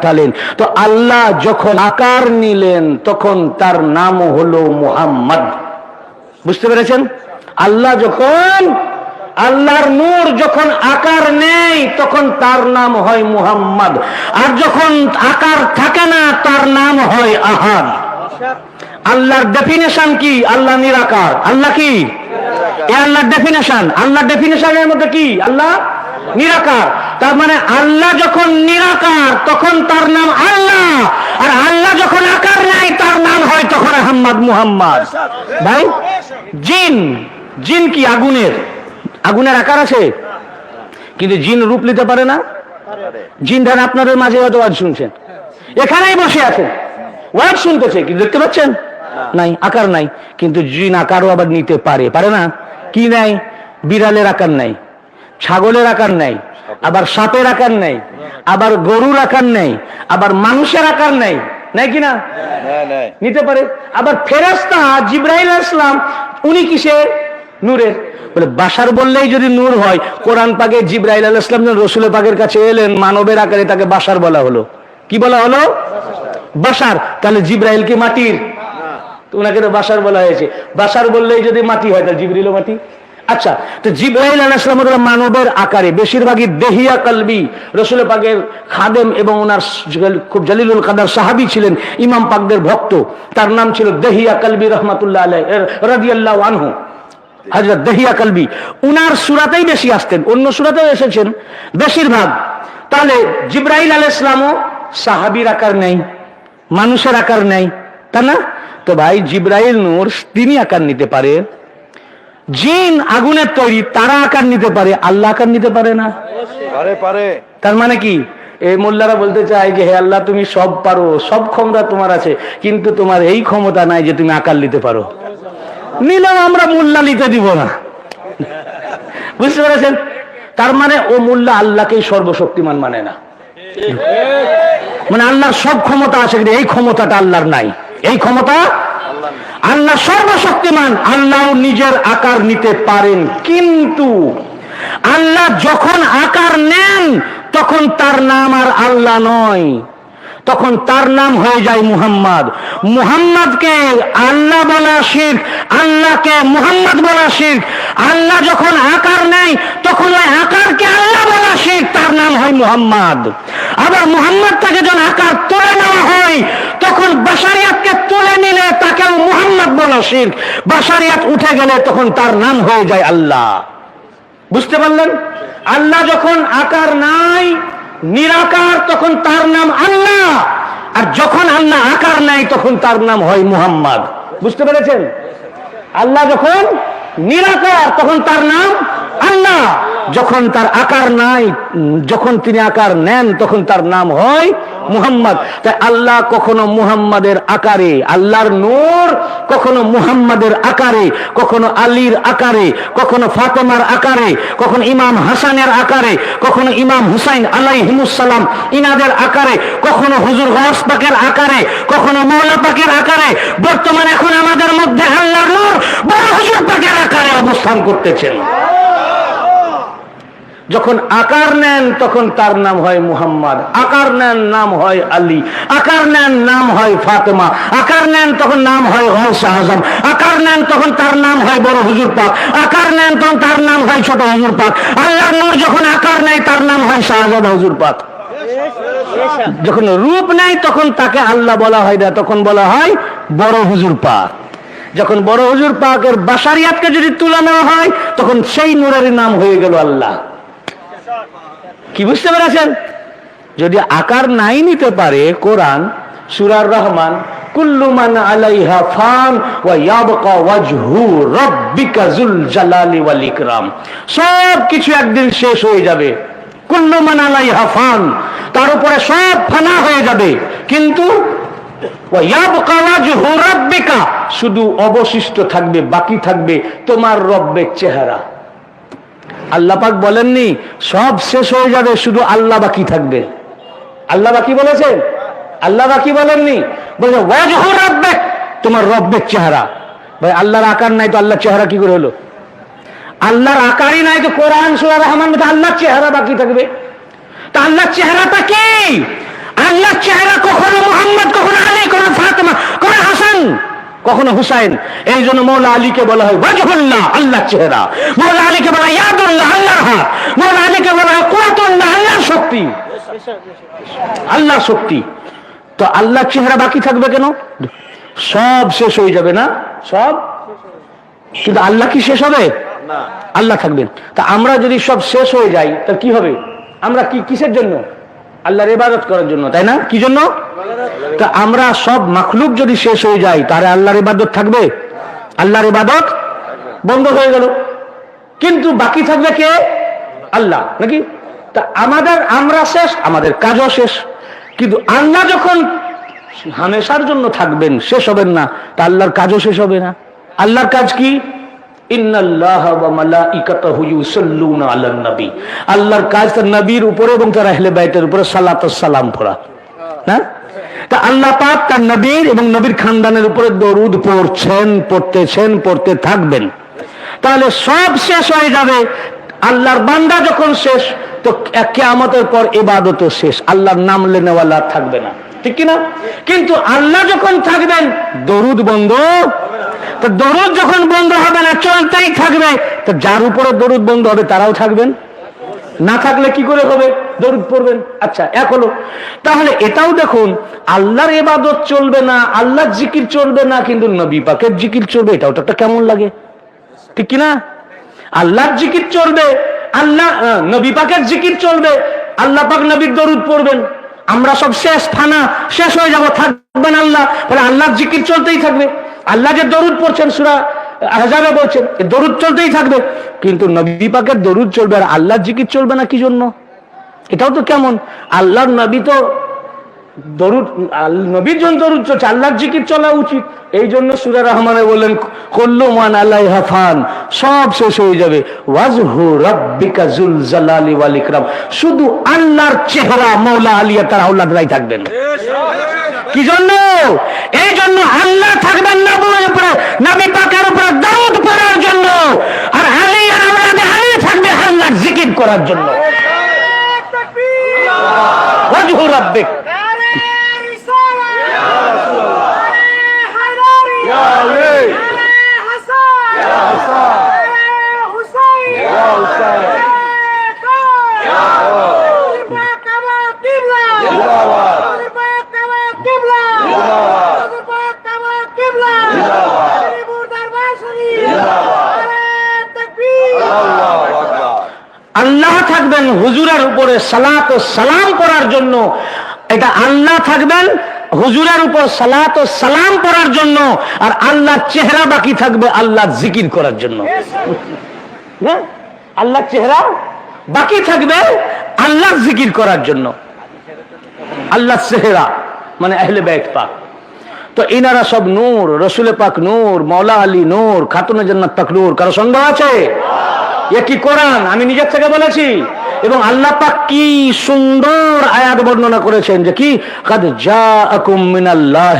পাঠালেন। তো আল্লাহ যখন আকার নিলেন, তখন তার নাম হলো মুহাম্মদ। বুঝতে পেরেছেন? আল্লাহ যখন, আল্লাহর নূর যখন আকার নেই তখন তার নাম হয় মুহাম্মদ। আর যখন আকার থাকে না, তার নাম হয় আহাদ। আল্লাহর ডেফিনেশন কি? আল্লাহ নিরাকার। আল্লাহ কি? এ আল্লাহর ডেফিনেশন আল্লাহর ডেফিনেশনের মধ্যে কি? আল্লাহ নিরাকার। তার মানে আল্লাহ যখন নিরাকার, তখন তার নাম আল্লাহ। আর আল্লাহ যখন আকার নাই তার নাম হয় তখন আহম্মদ মুহাম্মদ। ভাই, জিন। জিন কি আগুনের? আগুনের আকার আছে? কিন্তু জিন রূপ নিতে পারে না। জিন ধান আপনাদের মাঝে হয়তো আজ শুনছেন। এখানেই বসে আছে। ওয়াজ শুনতেছে, কিন্তু দেখতে পাচ্ছেন? নাই, আকার নাই। কিন্তু জিন আকারও আবার নিতে পারে। পারে না? কি নাই? বিড়ালের আকার নাই। ছাগলের আকার নাই আবার সাপের আকার নাই আবার গরুর আকার নেই আবার মানুষের আকার নাই নাই কি না? নিতে পারে। আবার ফেরেস্তা জিব্রাইল ইসলাম উনি কিসের নূরের। বলে বাসার বললেই যদি নূর হয় কোরআন পাকে জিব্রাইল আল ইসলাম যখন রসুল পাকের কাছে এলেন মানবের আকারে তাকে বাসার বলা হলো। কি বলা হলো? বাসার তাহলে জিব্রাইল কি মাটির? তো ওনাকে তো বাসার বলা হয়েছে। বাসার বললেই যদি মাটি হয় তাহলে জিব্রিলও মাটি। আচ্ছা তো জিব্রাইল আলাহ ইসলাম হলো মানবের আকারে, বেশিরভাগই দেহিয়া কালবি। রসুল পাকের খাদেম এবং ওনার খুব জালিলুল কাদার সাহাবি ছিলেন, ইমাম পাকদের ভক্ত। তার নাম ছিল দেহিয়া কালবি রহমাতুল্লাহ আলাই রাদিয়াল্লাহু আনহু। হজরত দেহিয়া কালবি। উনার সুরাতেই বেশি আসতেন, অন্য সুরাতেও এসেছেন, বেশিরভাগ। তাহলে জিব্রাইল আল ইসলামও সাহাবির আকার নেই, মানুষের আকার নেই তা না? তো ভাই, জিব্রাইল নূর তিনি আকার নিতে পারে জিন আগুনের তৈরি তারা আকার নিতে পারে আল্লাহ আকার নিতে পারে না। পারে তার মানে কি? এই মোল্লারা বলতে চায় যে হে আল্লাহ তুমি সব পারো সব ক্ষমতা তোমার আছে কিন্তু তোমার এই ক্ষমতা নাই যে তুমি আকার নিতে পারো। নিলেও আমরা মোল্লা নিতে দিব না। বুঝতে পেরেছেন? তার মানে ও মোল্লা আল্লাহকেই সর্বশক্তিমান মানে না। মানে আল্লাহর সব ক্ষমতা আছে কিন্তু এই ক্ষমতাটা আল্লাহর নাই। এই ক্ষমতা আল্লাহ সর্বশক্তিমান, আল্লাহ নিজের আকার নিতে পারেন, কিন্তু আল্লাহ যখন আকার নেন, তখন তার নাম আর আল্লাহ নয়। তখন তার নাম হয়ে যায় মুহাম্মদ। মুহাম্মদকে আল্লাহ বলা শিখ আল্লাহকে মুহাম্মদ বলা শিখ আল্লাহ যখন আকার নেয়, তখন ওই আকারকে আল্লাহ বলা শিখ তার নাম হয় মুহাম্মদ। আবার মুহাম্মদ তাকে যখন আকার তুলে নেওয়া হয় তখন বাসারিয়াতকে তুলে নিলে তাকেও মুহাম্মদ বলা শিখ বাসারিয়াত উঠে গেলে তখন তার নাম হয়ে যায় আল্লাহ। বুঝতে পারলেন? আল্লাহ যখন আকার নাই, নিরাকার, তখন তার নাম আল্লাহ। আর যখন আল্লাহ আকার নাই, তখন তার নাম হয় মুহাম্মদ। বুঝতে পেরেছেন? আল্লাহ যখন নিরাকার তখন তার নাম আল্লাহ যখন তার আকার নাই যখন তিনি আকার নেন, তখন তার নাম হয় মুহাম্মদ। তাই আল্লাহ কখনো মুহাম্মাদের আকারে, আল্লাহর নূর কখনো মুহাম্মাদের আকারে, কখনো আলীর আকারে, কখনো ফাতেমার আকারে, কখনো ইমাম হাসানের আকারে, কখনো ইমাম হুসাইন আলাইহিমুসালাম ইনাদের আকারে, কখনো হুজুর গস পাকের আকারে, কখনো মৌলা পাকের আকারে। বর্তমান এখন আমাদের মধ্যে আল্লাহর নূর, বড় হুজুর আকারে অবস্থান করতেছেন। যখন আকার নেন, তখন তার নাম হয় মুহাম্মদ। আকার নেন, নাম হয় আলী। আকার নেন, নাম হয় ফাতেমা। আকার নেন, তখন নাম হয় গৌসে আজম আকার নেন, তখন তার নাম হয় বড় হুজুর পাক। আকার নেন, তখন তার নাম হয় ছোট হুজুর পাক। আল্লাহর নূর যখন আকার নেয়, তার নাম হয় শাহজাদ হুজুর পাক। যখন রূপ নেয়, তখন তাকে আল্লাহ বলা হয় না, তখন বলা হয় বড় হুজুর পাক। যখন বড় হুজুর পাকের বাসারিয়াতকে যদি তুলে নেওয়া হয়, তখন সেই নূরের নাম হয়ে গেল আল্লাহ। কি বুঝতে পেরেছেন? যদি আকার নাই নিতে পারে কোরআন, সুরার রহমান, কুল্লু মান আলাইহা ফান ওয়া ওয়াজহু জালালি ওয়াল ইকরাম। সব কিছু একদিন শেষ হয়ে যাবে। কুল্লু মান আলাইহা ফান, তার উপরে সব ফানা হয়ে যাবে। কিন্তু শুধু অবশিষ্ট থাকবে, বাকি থাকবে তোমার রব্বের চেহারা। আল্লাহ পাক বলেননি, সব শেষ হয়ে যাবে, শুধু আল্লাহ বাকি থাকবে। আল্লাহ বাকি বলেছেন? আল্লাহ বাকি বলেননি। বলছে তোমার রব্বের চেহারা। ভাই, আল্লাহর আকার নাই তো, আল্লাহর চেহারা কি করে হলো? আল্লাহর আকারই নাই তো, কোরআন, সূরা রহমান আল্লাহর চেহারা বাকি থাকবে। তা আল্লাহর চেহারাটা কি? আল্লাহ চেহারা কখনো মোহাম্মদ কখনো আলী কখনো ফাতেমা কখনো হাসান কখনো হুসাইন। এই জন্য মৌলা আলীকে বলা হয় বাজহুল্লাহ আল্লাহ চেহারা। মৌলা আলীকে বলা হয় ইয়াদুল্লাহ আল্লাহ হাত। মৌলা আলীকে বলা হয় কুয়াতুল্লাহ আল্লাহ শক্তি। আল্লাহ শক্তি। তো আল্লাহ চেহারা বাকি থাকবে কেন? সব শেষ হয়ে যাবে না? সব? কিন্তু আল্লাহ কি শেষ হবে? আল্লাহ থাকবেন। তা আমরা যদি সব শেষ হয়ে যাই তা কি হবে? আমরা কি কিসের জন্য? আল্লাহর ইবাদত করার জন্য, তাই না? কি জন্য? তা আমরা সব মাখলুক যদি শেষ হয়ে যায়, তাহলে আল্লাহর ইবাদত থাকবে? আল্লাহর ইবাদত বন্ধ হয়ে গেল। কিন্তু বাকি থাকবে কে? আল্লাহ, নাকি? তা আমাদের, আমরা শেষ, আমাদের কাজও শেষ। কিন্তু আল্লাহ যখন হামেশার জন্য থাকবেন, শেষ হবেন না, তা আল্লাহর কাজও শেষ হবে না। আল্লাহর কাজ কি? আল্লাহর কাজ তার নবীর উপরে এবং তার আহলে বাইতের উপরে সালাত সালাম পড়া। না? তা আল্লাহ তার নবীর এবং নবীর খানদানের উপরে দরুদ পড়ছেন, পড়তেছেন, পড়তে থাকবেন। তাহলে সব শেষ হয়ে যাবে। আল্লাহর বান্দা যখন শেষ, তো কেয়ামতের পর ইবাদতও শেষ। আল্লাহর নাম লেনেওয়ালা থাকবে না। ঠিক কিনা? কিন্তু আল্লাহ যখন থাকবেন, দরুদ বন্ধ তো দরুদ যখন বন্ধ হবে না, চলতেই থাকবে। তো যার উপরে দরুদ বন্ধ হবে, তারাও থাকবেন? না থাকলে কি করে হবে? দরুদ পড়বেন? আচ্ছা এক হলো। তাহলে এটাও দেখুন, আল্লাহর এবাদত চলবে না, আল্লাহর জিকির চলবে না, কিন্তু নবী পাকের জিকির চলবে, এটাও তো একটা কেমন লাগে? ঠিক কিনা? আল্লাহর জিকির চলবে, আল্লাহ নবী পাকের জিকির চলবে, আল্লাহ পাক নবীর দরুদ পড়বেন। আমরা সব শেষ ফানা শেষ হয়ে যাব, থাকবেন আল্লাহ। আল্লাহর জিকির চলতেই থাকবে। আল্লাহ যে দরুদ পড়ছেন, সুরা হাজারা বলছেন দরুদ চলতেই থাকবে। কিন্তু নবী পাকের দরুদ চলবে আর আল্লাহর জিকির চলবে না কি জন্য এটাও তো কেমন? আল্লাহর নবী তো দরুদ নবীর জন্য দরুদ চলছে আল্লাহর জিকির চলা উচিত। এই জন্য সুরা রহমানে বললেন কল্লু মান আল্লাহ হাফান সব শেষ হয়ে যাবে। ওয়াজহু রাব্বিকা জুল জালালি ওয়াল ইকরাম। শুধু আল্লাহর চেহারা মৌলা আলিয়া তার আউলাদরাই থাকবেন। কি জন্য? এই জন্য আল্লাহ থাকবেন নবীর উপরে নবী পাকের উপরে দরুদ পড়ার জন্য। আর আলী আর আওলাদে আলী থাকবে আল্লাহর জিকির করার জন্য। ওয়াজহু রাব্বিক। থাকবেন হুজুরের উপরে সালাত ও সালাম করার জন্য। এটা আল্লাহ থাকবেন, হুজুরের উপর সালাত ও সালাম করার জন্য, আর আল্লাহর চেহারা বাকি থাকবে আল্লাহ জিকির করার জন্য। হ্যাঁ? আল্লাহর চেহারা বাকি থাকবে আল্লাহ জিকির করার জন্য। আল্লাহ চেহারা মানে আহলে বাইত পাক। তো ইনারা সব নূর, রসুলে পাক নূর, মৌলা আলী নূর, খাতুনে জান্নাত পাক নূর, কারও সন্দেহ আছে? এ কি কোরআন? আমি নিজের থেকে বলেছি। এবং আল্লাহ পাক কি সুন্দর আয়াত বর্ণনা করেছেন যে কি? কাদ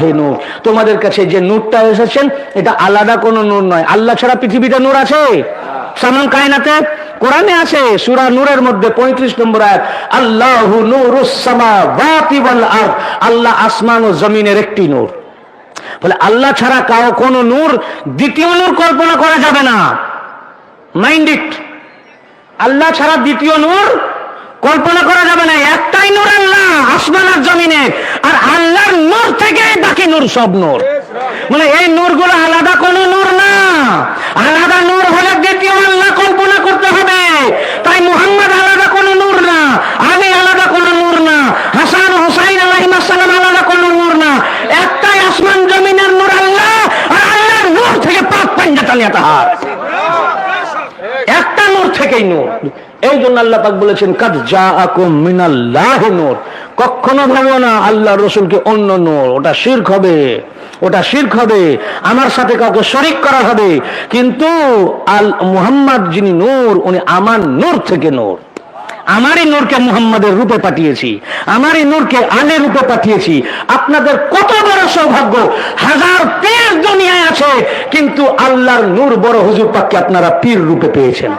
নূর। তোমাদের কাছে যে নূরটা এসেছেন, এটা আলাদা কোনো নূর নয়। আল্লাহ ছাড়া পৃথিবীতে নূর আছে? সামান কায়নাতে? কোরআনে আছে। সূরা নূরের মধ্যে 35 নম্বর আয়াত, আল্লাহু আরদ। আল্লাহ আসমান ও জমিনের একটি নূর। বলে আল্লাহ ছাড়া কারও কোন নূর, দ্বিতীয় নূর কল্পনা করা যাবে না। Mind it. আল্লাহ ছাড়া দ্বিতীয় নূর কল্পনা করা যাবে না। একটাই নূর আল্লাহ, আসমান আর জমিনে। আর আল্লাহর নূর থেকে বাকি নূর সব নূর। মানে এই নূরগুলো আলাদা কোন নূর না। আলাদা নূর হলে দ্বিতীয় আল্লাহ কল্পনা করতে হবে। তাই মুহাম্মদ আলাদা কোন নূর না, আলী আলাদা কোন নূর না, হাসান হুসাইন আলাইহিসসালাম আলাদা কোন নূর না। একটাই আসমান জমিনের নূর আল্লাহ, আর আল্লাহর নূর থেকে পাক পাঞ্জাতালিয়া তাহার নূর থেকেই নূর। এই জন্য আল্লাহ পাক বলেছেন, কাদ যা আকুম মিনাল্লাহ নূর। কখনো ভাবো না আল্লাহ রসুলকে অন্য নূর। ওটা শির্ক হবে, ওটা শির্ক হবে, আমার সাথে কাউকে শরিক করা হবে। কিন্তু আল মুহাম্মদ যিনি নূর, উনি আমার নূর থেকে নূর। আমারই নূরকে মুহাম্মাদের রূপে পাঠিয়েছি, আমারই নূরকে আলে রূপে পাঠিয়েছি। আপনাদের কত বড় সৌভাগ্য, হাজার পীর দুনিয়ায় আছে, কিন্তু আল্লাহর নূর বড় হুজুর পাককে আপনারা পীর রূপে পেয়েছেন।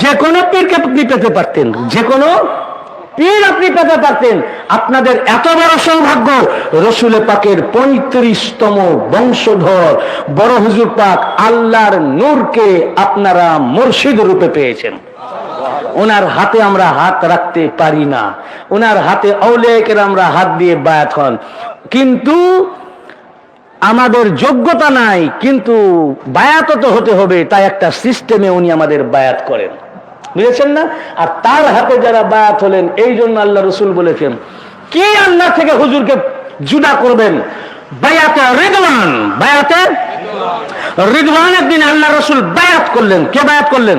যে কোনো পীরকে আপনি পেতে পারতেন, যে কোনো পীর আপনি পেতে পারতেন। আপনাদের এত বড় সৌভাগ্য, রসুল পাকের পঁয়ত্রিশতম বংশধর, বড় হুজুর পাক আল্লাহর নূরকে আপনারা মুর্শিদ রূপে পেয়েছেন। ওনার হাতে আমরা হাত রাখতে পারি না। ওনার হাতে অলেকের আমরা হাত দিয়ে বায়াত হন। কিন্তু আমাদের যোগ্যতা নাই, কিন্তু বায়াত তো হতে হবে, তাই একটা সিস্টেমে উনি আমাদের বায়াত করেন। বুঝেছেন না? আর তার হাতে যারা বায়াত হলেন, এই জন্য আল্লাহ রসুল বলেছেন, কে আল্লাহ থেকে হুজুরকে জুদা করবেন? বায়াতে রিদওয়ান। বায়াতে রিদওয়ানের দিন আল্লাহ রসুল বায়াত করলেন। কে বায়াত করলেন?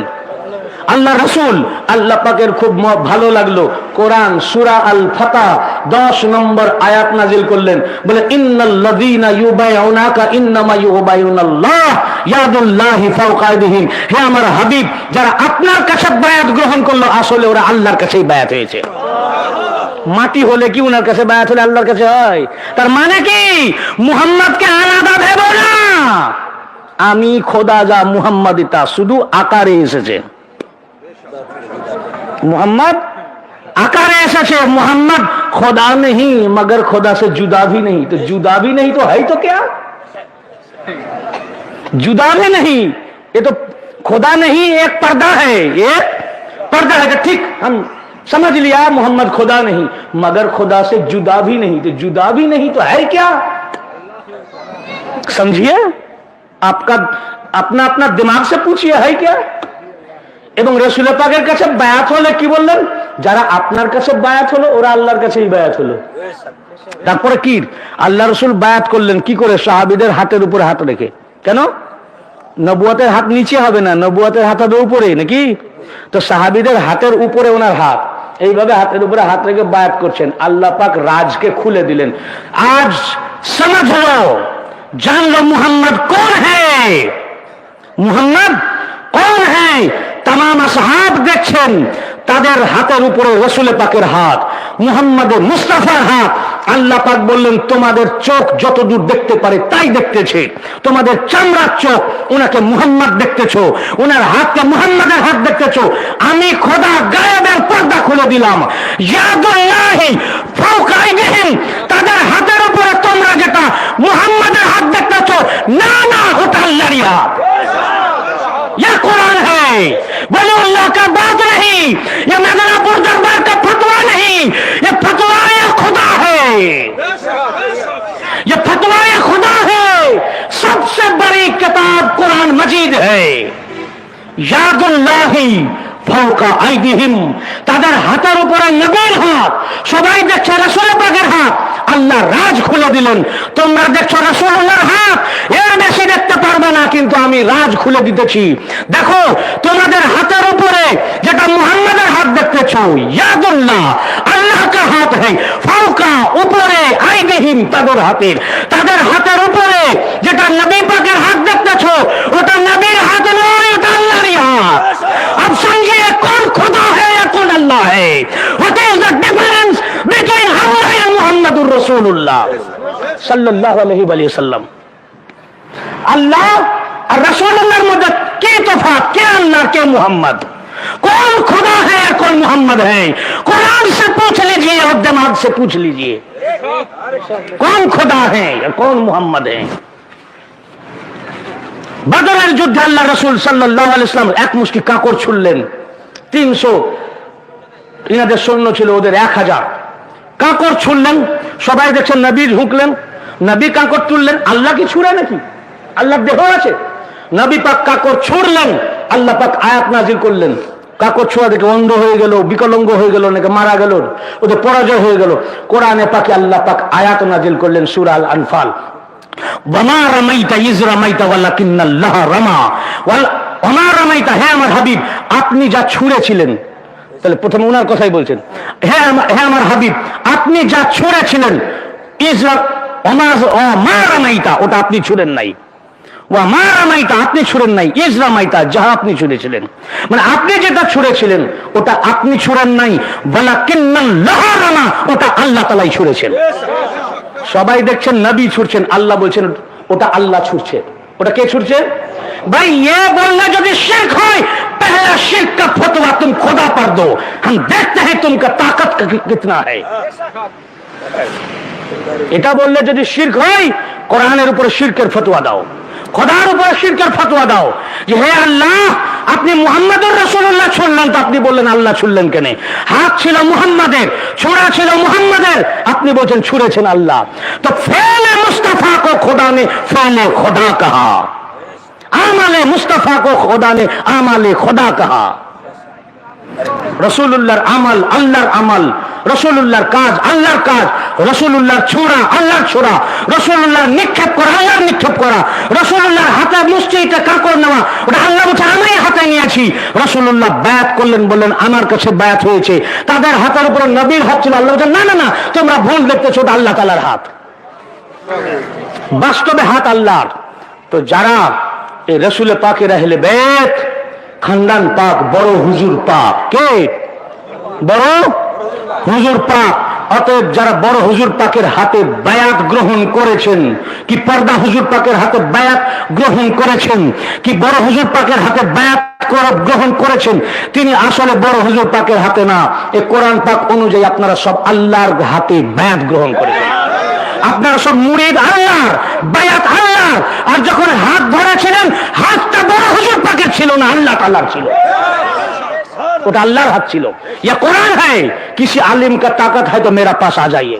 আল্লাহ রসুল, আল্লাহ পাকের খুব ভালো লাগল। কোরআন, সুরা আল ফাতা দশ নম্বর আয়াত নাজিল করলেন। বলে হে আমার হাবিব, যারা আপনার কাছে বায়াত গ্রহণ করল, আসলে ওরা আল্লাহর কাছেই বায়াত হয়েছে। মাটি হলে কি উনার কাছে বায়াত হলে আল্লাহর কাছে হয়? তার মানে কি? মুহাম্মদকে আলাদা ভেব না। আমি খোদা যা মুহাম্মাদিতা, শুধু আকারে এসেছে। मोहम्मद? आकार ऐसा से मोहम्मद। खुदा नहीं, मगर खुदा से जुदा भी नहीं। तो जुदा भी नहीं तो है ही तो क्या? जुदा भी नहीं, ये तो खुदा नहीं, एक पर्दा है एक पर्दा है। ठीक, हम समझ लिया, मोहम्मद खुदा नहीं, मगर खुदा से जुदा भी नहीं। तो जुदा भी नहीं तो है क्या? समझिए? आपका, अपना अपना दिमाग से पूछिए है क्या? এবং রসুল পাকের কাছে বায়াত হলে কি বললেন? যারা আপনার কাছে বায়াত হলো, ওরা আল্লাহর কাছেই বায়াত হলো। তারপরে কি? আল্লাহ রসুল বায়াত করলেন, কি করে? সাহাবিদের হাতের উপরে হাত রেখে। কেন? নবুয়াতের হাত নিচে হবে না, নবুয়াতের হাত হবে উপরে, নাকি? তো সাহাবিদের হাতের উপরে ওনার হাত। এইভাবে হাতের উপরে হাত রেখে বায়াত করছেন। আল্লাহ পাক রাজকে খুলে দিলেন। আজ সমাজ হলো জানলো মুহাম্মদ কোন হ্যাঁ মুহাম্মদ কোন হ্যাঁ তাম হাত দেখছেন, তাদের হাতের উপরে রসুলে পাকের হাত মুহাম্মদের মুস্তাফার হাত। আল্লাহ পাক বললেন, তোমাদের চোখ যতদূর দেখতে পারে তাই দেখতেছে। তোমাদের চামড়ার চোখ ওনাকে মুহাম্মদ দেখতেছ ওনার হাতকে মুহাম্মদের হাত দেখতেছ। আমি খোদা গায়েবের পর্দা খুলে দিলাম। তাদের হাতের উপরে তোমরা যেটা মুহাম্মদের হাত দেখতেছ, না না ওটা আল্লাহরই কোরআন है बोलो अल्लाह का बात नहीं ये मेदनापुर दरबार का फतवा नहीं ये फतवा खुदा है ये फतवा खुदा है सबसे बड़ी किताब कुरान मजीद है ইয়াদুল্লাহি ফাওকা আইদিহিম তাদের হাতের উপরে নবীর হাত সবাই দেখছে রাসূল পাকের হাত আল্লাহ রাজ খুলে দিলেন। তোমরা দেখছ রাসূলুল্লাহর হাত। এর বেশি দেখতে পারবে না, কিন্তু আমি রাজ খুলে দিতেছি। দেখো, তোমাদের হাতের উপরে যেটা মুহাম্মাদের হাত দেখতেছো ইয়াদুল্লাহ আল্লাহ হাত ফাওকা উপরে আইদিহিম তাদের হাতের। তাদের হাতের উপরে যেটা নবী পাকের হাত দেখতেছো ওটা নবীর হাত নয়, ওটা আল্লাহরই হাত। রসুল্লাহ সাল্লাহ যুদ্ধে আল্লাহ রসুল সাল্লাম এক মুষ্টি কাকড় ছুড়লেন। তিনশো ইনাদের সৈন্য ছিল ওদের এক হাজার। কাকড় ছুড়লেন সবাই দেখছেন নবী ঢুকলেন, নবী কাকড় তুললেন, আল্লাহ কি ছুড়ে নাকি? আল্লাহ দেহ আছে। নবী পাক কাকড় ছুড়লেন, আল্লাহ পাক আয়াত নাজির করলেন। কাকড় ছোঁয়া দেখে অন্ধ হয়ে গেল, বিকলঙ্গ হয়ে গেল, নাকি মারা গেল ওদের পরাজয় হয়ে গেল। কোরআনে পাকে আল্লাহ পাক আয়াত নাজিল করলেন সুরাল আনফাল ইজ রামাইতা ওয়ালাকিন্নাল্লাহ রামা। ওয়াল ওমা রামাইতা, হে আমার আপনি যা ছুঁড়েছিলেন তাহলে প্রথমে ওনার কথাই বলছেন। হে আমা- হে আমার হাবিব, আপনি যা ছুঁড়েছিলেন ওটা আপনি ছুঁড়েন নাই। আপনি ছুঁড়েছিলেন। মানে আপনি যেটা ছুঁড়েছিলেন, ওটা আপনি ছুঁড়েন নাই। ওটা আল্লাহ ছুঁড়েছেন। সবাই দেখছেন, নবী ছুড়ছেন, আল্লাহ বলছেন, ওটা আল্লাহ ছুটছে ওটা কে ছুটছে ভাই এ বললে যদি শেখ হয় है या शिरक का फतवा तुम खुदा पर दो हम देखते हैं तुमका ताकत कि- कितना है এটা বললে যদি শির্ক হয় কোরআনের উপরে শিরকের ফতোয়া দাও খোদার উপরে শিরকের ফতোয়া দাও যে হে আল্লাহ আপনি মুহাম্মাদুর রাসূলুল্লাহ শুনলেন তো আপনি বললেন আল্লাহ শুনলেন কেন হাত ছিল মুহাম্মাদের ছোড়া ছিল মুহাম্মাদের আপনি বলছেন ছুড়েছেন আল্লাহ তো ফেলে মুস্তাফা কো খোদা ने ফেলে খোদা कहा আমালে মুস্তাফা কো খোদা ने আমালে খোদা कहा রসুল্লাহর আমাল আল্লাহর আমাল রসুল্লাহর কাজ আল্লাহর কাজ রসুল্লাহর ছোড়া আল্লাহর ছোড়া রসুল্লাহর নিক্ষেপ করা আল্লাহর নিক্ষেপ করা রসুল্লাহর হাতে মুষ্টিটা কাকড় নেওয়া ওটা আল্লাহ বলছে আমি হাতে নিয়েছি রসুল্লাহ ব্যাত করলেন বললেন আমার কাছে ব্যাত হয়েছে তাদের হাতের উপরে নবীর হাত ছিল আল্লাহ বলছেন না না না তোমরা ভুল দেখতেছো ওটা আল্লাহ তালার হাত বাস্তবে হাত আল্লাহর। তো যারা এই রসুলে পাকের আহলে বেত, খানদান পাক, বড় হুজুর পাক, কে? বড় হুজুর পাক। অতএব যারা বড় হুজুর পাকের হাতে বায়াত গ্রহণ করেছেন, কি পর্দা হুজুর পাকের হাতে বায়াত গ্রহণ করেছেন, কি বড় হুজুর পাকের হাতে বায়াত গ্রহণ করেছেন, তিনি আসলে বড় হুজুর পাকের হাতে না। এ কোরআন পাক অনুযায়ী আপনারা সব আল্লাহর হাতে বায়াত গ্রহণ করেছেন। আপনারা সব মুড়িদ আল্লাহ বায়াত আল্লাহ আর যখন হাত ধরা ছিলেন হাতটা বড় হুজুর পাকের ছিল না, আল্লাহ তাল্লাহ ছিল। ওটা আল্লাহর হাত ছিল। ইয়া কোরআন হ্যাঁ কিসি আলিম কা তাকত হ্যাঁ তো মেরা পাশ আ যাইয়ে।